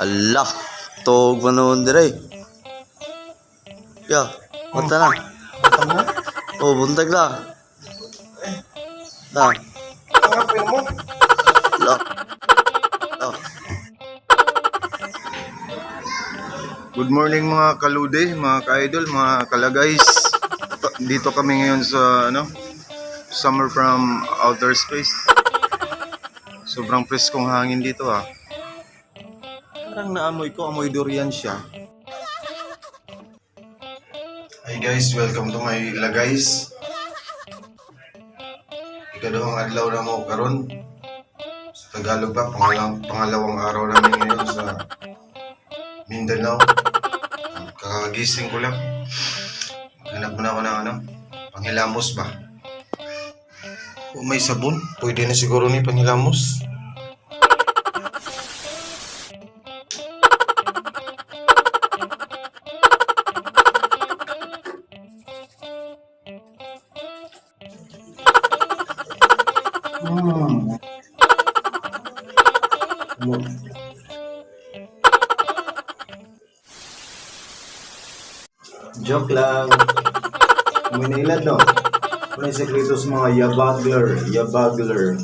Ala, tog manon dire. Ya, mata na. Oh, buntag na. Da, Ang mo? la. La. Good morning mga kalude, mga ka-idol, mga kalagays. Dito kami ngayon sa ano, summer from outer space. Sobrang preskong hangin dito ah. Parang naamoy ko, amoy durian siya. Hi guys, welcome to my lagays. Ikadawang adlaw na mo karon. Sa Tagalog pa, pangalawang, pangalawang araw namin ngayon sa Mindanao. Kakagising ko lang. Hanap muna ako ng ano, panghilamos ba? Kung may sabon, pwede na siguro ni panghilamos. Hmm. Joke lang. May nailad, no? Ano yung sekreto sa mga yabagler? Yabagler.